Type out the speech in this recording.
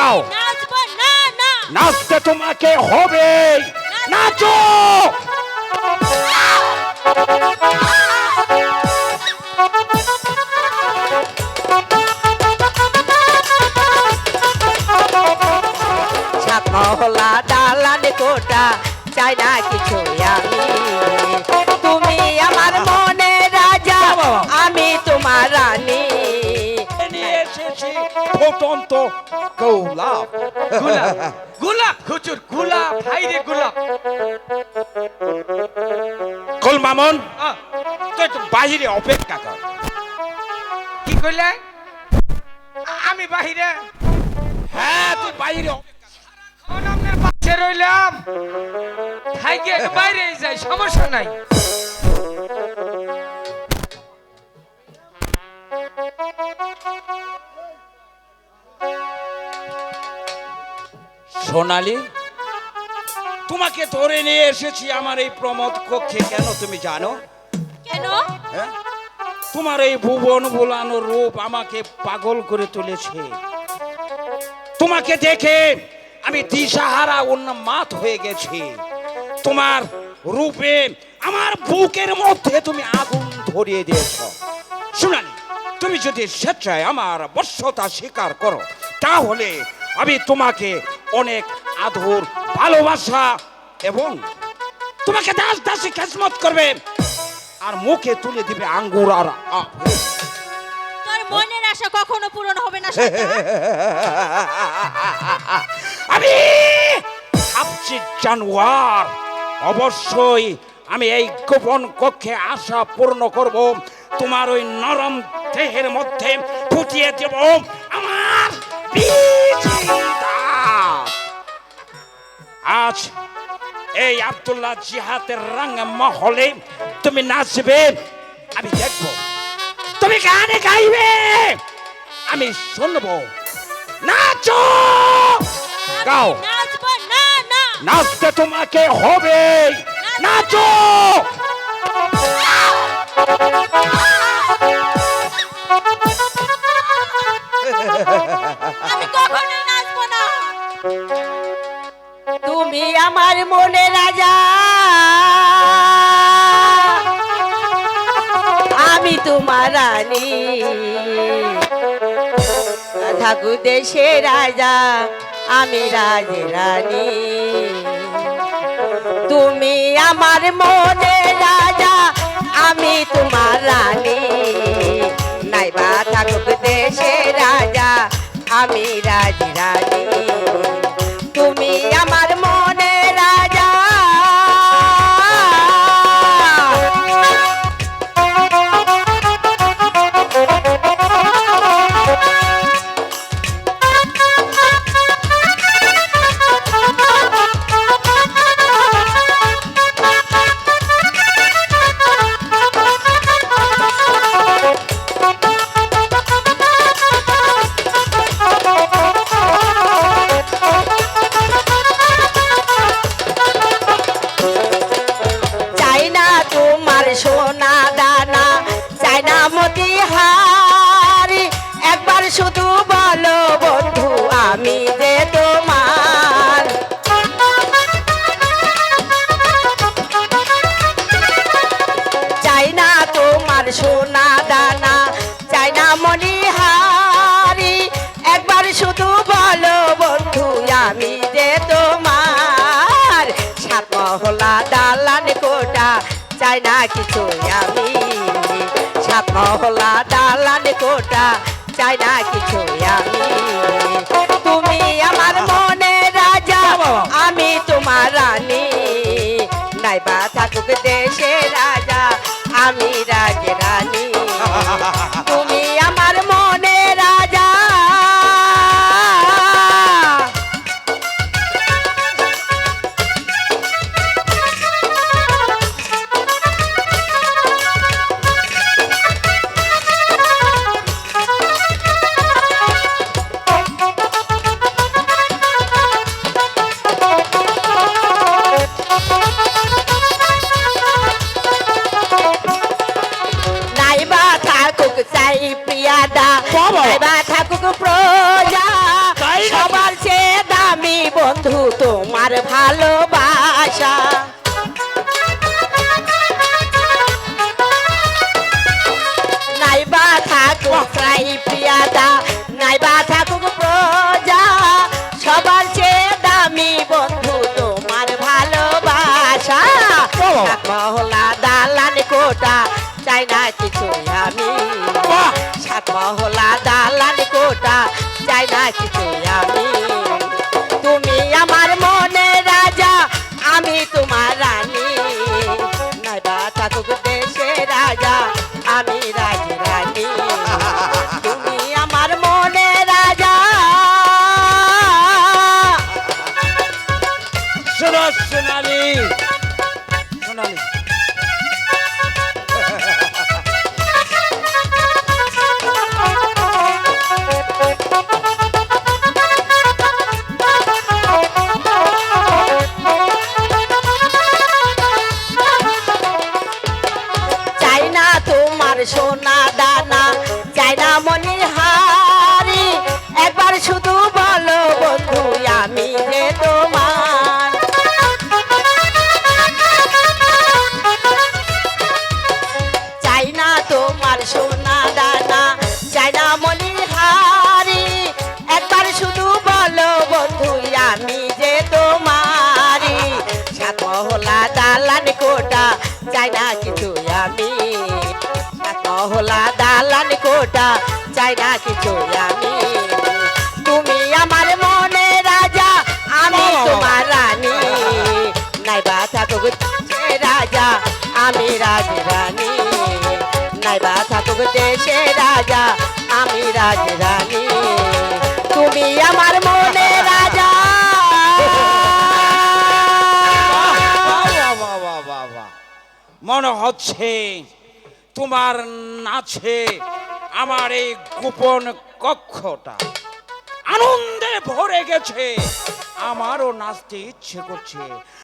গাও নাচবো না না। নাচতে তোমাকে হবে। নাচো। মহলা দালান কোটা চাই না কিছু আমি। ফুটন্ত গোলাপ গোলাপ গোলাপ হুজুর গোলাপ হাই রে গোলাপ কল মামন তুই বাহিরে অপেক্ষা কর। কি কইলে? আমি বাহিরে। হ্যাঁ তুই বাহিরে অপেক্ষা পাশে রইলাম। থাইকে বাইরে যাই সমস্যা নাই। সোনালি তোমাকে ধরে নিয়ে এসেছি আমার এই প্রমোদ কক্ষে। কেন তুমি জানো? কেন? হ্যাঁ? তোমার এই ভুবন ভুলানো রূপ আমাকে পাগল করে তুলেছে। তোমাকে দেখে আমি দিশাহারা উন্মাদ হয়ে গেছি। তোমার রূপে আমার বুকের মধ্যে তুমি আগুন ধরিয়ে দিয়েছ। শুনানি তুমি যদি স্বেচ্ছায় আমার বশ্যতা স্বীকার করো তাহলে আমি তোমাকে অনেক আদর ভালোবাসা এবং তোমাকে দাস দাসী খেসমত করবে আর মুখে তুলে দিবে আঙ্গুর আর। তোর মনের আশা কখনো পূরণ হবে না। আমি ভাবছি জানোয়ার অবশ্যই আমি এই গোপন কক্ষে আশা পূর্ণ করব তোমার ওই নরম দেহের মধ্যে ফুটিয়ে দেব আমার বিচিতা। আজ এই আব্দুল্লাহ জিহাদের রঙ মহলে তুমি নাচবে আমি দেখব। তুমি গানে গাইবে আমি শুনব। নাচো! গাও। নাচতে তোমাকে হবে। নাচো! আমি আমার মনে রাজা। আমি তোমার রানী। ঠাকুর দেশে রাজা, আমি রাজ রানী। তুমি আমার মনে রাজা, আমি তোমার রানী। নাইবা থাকুক দেশে রাজা, আমি রাজ রানী। চাই না তোমার সোনা দানা চাই না মনি হারি একবার শুধু বলো বন্ধু আমি যে তোমার সাত মহলা দালান কোটা চাই না কিছু আমি সাত মহলা দালান কোটা চাই না কিছু আমি তুমি আমার মনে রাজা আমি তোমার রানী। নাইবা থাকুক দেশে রাজা আমি রাজ তোমার ভালোবাসা। নাইবা থাকুক প্রায় প্রিয়াদা নাইবা থাকুক প্রজা সবার চেয়ে দামি বন্ধু তোমার ভালোবাসা। মহলা দালান কোটা চাই না কিছু আমি! সাত মহলা দালান কোটা চাই না কিছু তোমার সোনা দানা। চাই না মনি হারি, একবার শুধু বলো বন্ধু, আমি যে তোমারি। সাত মহলা দালান কোটা, চাই না কিছু আমি। সাত মহলা দালান কোটা, চাই না কিছু আমি। তুমি আমার মনে রাজা, আমি তোমার রানী। নাইবা থাকুক দেশে রাজা, আমি রাজ রানী থাকুক দেশে রাজা, আমি রাজ রানী তুমি আমার মনে রাজা। মনে হচ্ছে তোমার নাচে আমার এই গোপন কক্ষটা আনন্দে ভরে গেছে। আমারও নাচতে ইচ্ছে করছে।